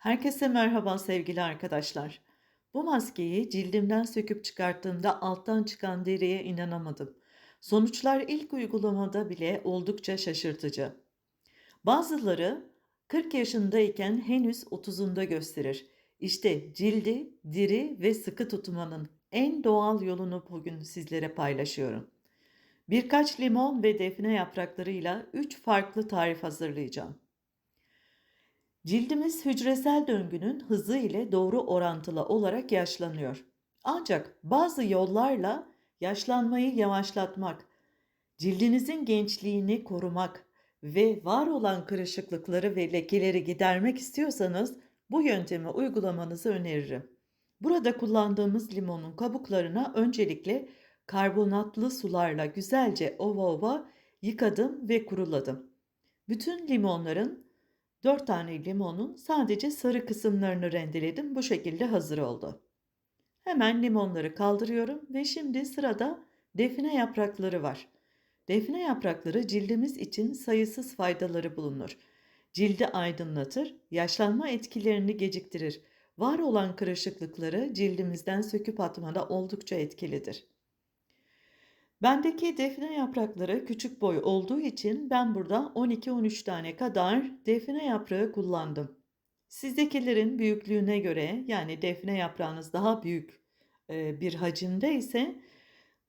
Herkese merhaba sevgili arkadaşlar. Bu maskeyi cildimden söküp çıkarttığımda alttan çıkan deriye inanamadım. Sonuçlar ilk uygulamada bile oldukça şaşırtıcı. Bazıları 40 yaşındayken henüz 30'unda gösterir. İşte cildi diri ve sıkı tutmanın en doğal yolunu bugün sizlere paylaşıyorum. Birkaç limon ve defne yapraklarıyla 3 farklı tarif hazırlayacağım. Cildimiz hücresel döngünün hızı ile doğru orantılı olarak yaşlanıyor. Ancak bazı yollarla yaşlanmayı yavaşlatmak, cildinizin gençliğini korumak ve var olan kırışıklıkları ve lekeleri gidermek istiyorsanız bu yöntemi uygulamanızı öneririm. Burada kullandığımız limonun kabuklarına öncelikle karbonatlı sularla güzelce ova ova yıkadım ve kuruladım. Bütün limonların 4 tane limonun sadece sarı kısımlarını rendeledim. Bu şekilde hazır oldu. Hemen limonları kaldırıyorum ve şimdi sırada define yaprakları var. Define yaprakları cildimiz için sayısız faydaları bulunur. Cildi aydınlatır, yaşlanma etkilerini geciktirir. Var olan kırışıklıkları cildimizden söküp atmada oldukça etkilidir. Bendeki defne yaprakları küçük boy olduğu için ben burada 12-13 tane kadar defne yaprağı kullandım. Sizdekilerin büyüklüğüne göre yani defne yaprağınız daha büyük e, bir hacimde ise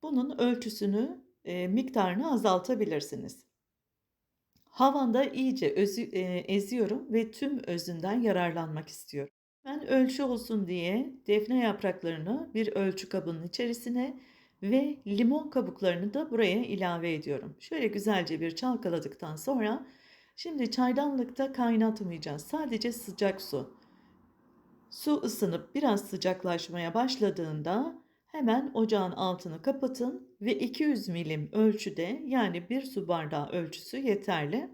bunun ölçüsünü, e, miktarını azaltabilirsiniz. Havanda iyice özü, e, eziyorum ve tüm özünden yararlanmak istiyorum. Ben ölçü olsun diye defne yapraklarını bir ölçü kabının içerisine ve limon kabuklarını da buraya ilave ediyorum. Şöyle güzelce bir çalkaladıktan sonra şimdi çaydanlıkta kaynatmayacağız. Sadece sıcak su. Su ısınıp biraz sıcaklaşmaya başladığında hemen ocağın altını kapatın ve 200 milim ölçüde yani bir su bardağı ölçüsü yeterli.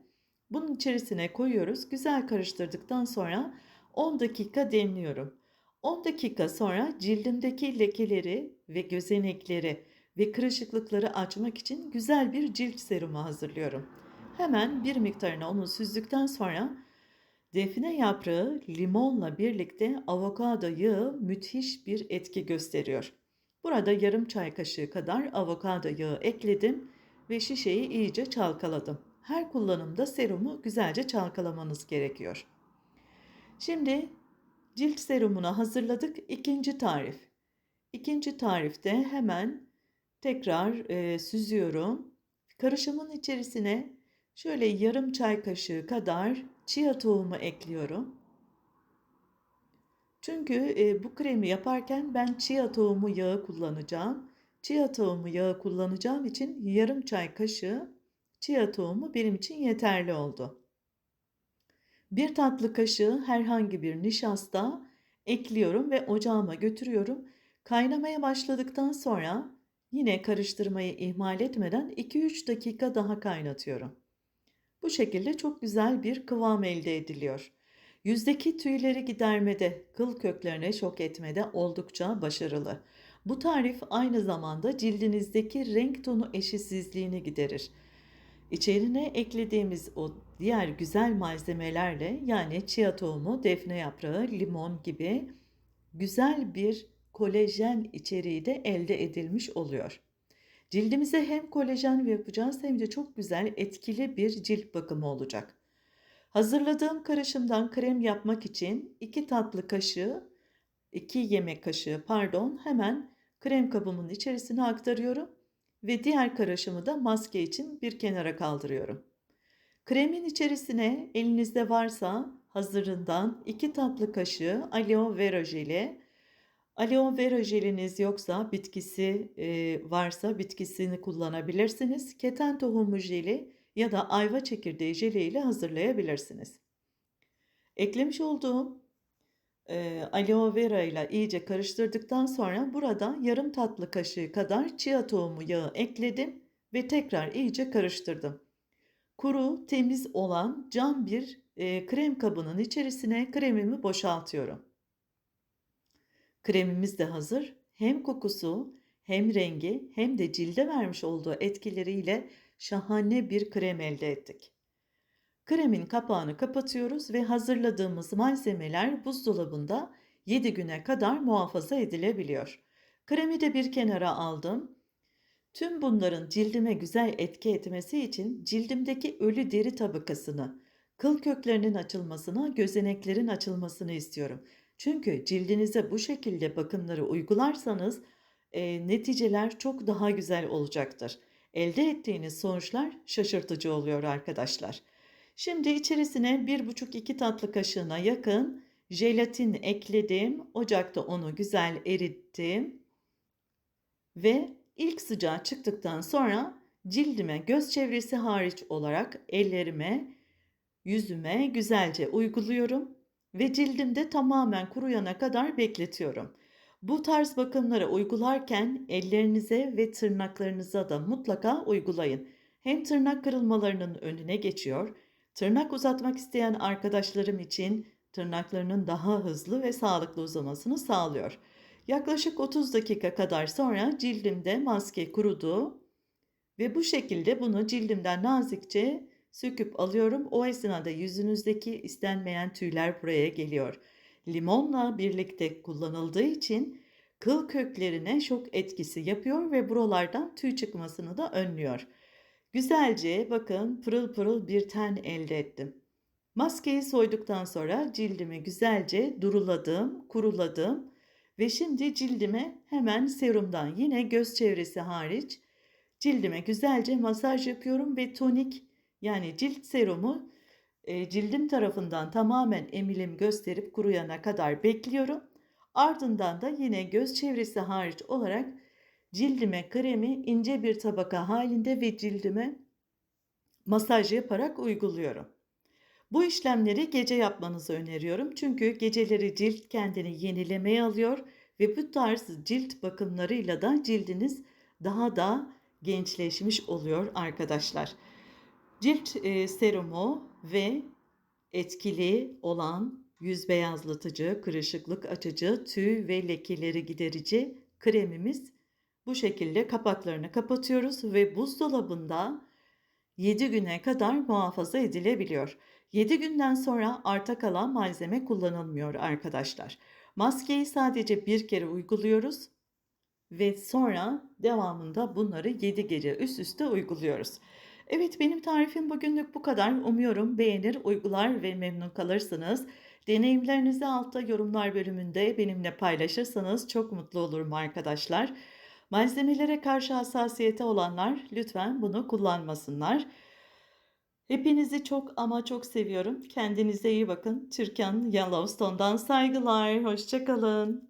Bunun içerisine koyuyoruz. Güzel karıştırdıktan sonra 10 dakika demliyorum. 10 dakika sonra cildimdeki lekeleri ve gözenekleri ve kırışıklıkları açmak için güzel bir cilt serumu hazırlıyorum. Hemen bir miktarını onu süzdükten sonra define yaprağı limonla birlikte avokado yağı müthiş bir etki gösteriyor. Burada yarım çay kaşığı kadar avokado yağı ekledim ve şişeyi iyice çalkaladım. Her kullanımda serumu güzelce çalkalamanız gerekiyor. Şimdi Cilt serumunu hazırladık. İkinci tarif. İkinci tarifte hemen tekrar e, süzüyorum. Karışımın içerisine şöyle yarım çay kaşığı kadar chia tohumu ekliyorum. Çünkü e, bu kremi yaparken ben chia tohumu yağı kullanacağım. Chia tohumu yağı kullanacağım için yarım çay kaşığı chia tohumu benim için yeterli oldu. Bir tatlı kaşığı herhangi bir nişasta ekliyorum ve ocağıma götürüyorum. Kaynamaya başladıktan sonra yine karıştırmayı ihmal etmeden 2-3 dakika daha kaynatıyorum. Bu şekilde çok güzel bir kıvam elde ediliyor. Yüzdeki tüyleri gidermede, kıl köklerine şok etmede oldukça başarılı. Bu tarif aynı zamanda cildinizdeki renk tonu eşitsizliğini giderir. İçerine eklediğimiz o diğer güzel malzemelerle yani chia tohumu, defne yaprağı, limon gibi güzel bir kolajen içeriği de elde edilmiş oluyor. Cildimize hem kolajen yapacağız hem de çok güzel etkili bir cilt bakımı olacak. Hazırladığım karışımdan krem yapmak için 2 tatlı kaşığı, 2 yemek kaşığı pardon hemen krem kabımın içerisine aktarıyorum ve diğer karışımı da maske için bir kenara kaldırıyorum. Kremin içerisine elinizde varsa hazırından 2 tatlı kaşığı aloe vera jeli, aloe vera jeliniz yoksa bitkisi e, varsa bitkisini kullanabilirsiniz. Keten tohumu jeli ya da ayva çekirdeği jeli ile hazırlayabilirsiniz. Eklemiş olduğum e, aloe vera ile iyice karıştırdıktan sonra burada yarım tatlı kaşığı kadar chia tohumu yağı ekledim ve tekrar iyice karıştırdım. Kuru, temiz olan cam bir e, krem kabının içerisine kremimi boşaltıyorum. Kremimiz de hazır. Hem kokusu hem rengi hem de cilde vermiş olduğu etkileriyle şahane bir krem elde ettik. Kremin kapağını kapatıyoruz ve hazırladığımız malzemeler buzdolabında 7 güne kadar muhafaza edilebiliyor. Kremi de bir kenara aldım. Tüm bunların cildime güzel etki etmesi için cildimdeki ölü deri tabakasını, kıl köklerinin açılmasına, gözeneklerin açılmasını istiyorum. Çünkü cildinize bu şekilde bakımları uygularsanız e, neticeler çok daha güzel olacaktır. Elde ettiğiniz sonuçlar şaşırtıcı oluyor arkadaşlar. Şimdi içerisine 1,5-2 tatlı kaşığına yakın jelatin ekledim. Ocakta onu güzel erittim. Ve ilk sıcağı çıktıktan sonra cildime göz çevresi hariç olarak ellerime, yüzüme güzelce uyguluyorum ve cildimde tamamen kuruyana kadar bekletiyorum. Bu tarz bakımları uygularken ellerinize ve tırnaklarınıza da mutlaka uygulayın. Hem tırnak kırılmalarının önüne geçiyor, tırnak uzatmak isteyen arkadaşlarım için tırnaklarının daha hızlı ve sağlıklı uzamasını sağlıyor. Yaklaşık 30 dakika kadar sonra cildimde maske kurudu ve bu şekilde bunu cildimden nazikçe söküp alıyorum. O esnada yüzünüzdeki istenmeyen tüyler buraya geliyor. Limonla birlikte kullanıldığı için kıl köklerine şok etkisi yapıyor ve buralardan tüy çıkmasını da önlüyor. Güzelce bakın pırıl pırıl bir ten elde ettim. Maskeyi soyduktan sonra cildimi güzelce duruladım, kuruladım ve şimdi cildime hemen serumdan yine göz çevresi hariç cildime güzelce masaj yapıyorum ve tonik yani cilt serumu e, cildim tarafından tamamen emilim gösterip kuruyana kadar bekliyorum. Ardından da yine göz çevresi hariç olarak cildime kremi ince bir tabaka halinde ve cildime masaj yaparak uyguluyorum. Bu işlemleri gece yapmanızı öneriyorum. Çünkü geceleri cilt kendini yenilemeye alıyor ve bu tarz cilt bakımlarıyla da cildiniz daha da gençleşmiş oluyor arkadaşlar. Cilt e, serumu ve etkili olan yüz beyazlatıcı, kırışıklık açıcı, tüy ve lekeleri giderici kremimiz bu şekilde kapaklarını kapatıyoruz ve buzdolabında 7 güne kadar muhafaza edilebiliyor. 7 günden sonra arta kalan malzeme kullanılmıyor arkadaşlar. Maskeyi sadece bir kere uyguluyoruz ve sonra devamında bunları 7 gece üst üste uyguluyoruz. Evet benim tarifim bugünlük bu kadar. Umuyorum beğenir, uygular ve memnun kalırsınız. Deneyimlerinizi altta yorumlar bölümünde benimle paylaşırsanız çok mutlu olurum arkadaşlar. Malzemelere karşı hassasiyeti olanlar lütfen bunu kullanmasınlar. Hepinizi çok ama çok seviyorum. Kendinize iyi bakın. Türkan Yellowstone'dan saygılar. Hoşçakalın.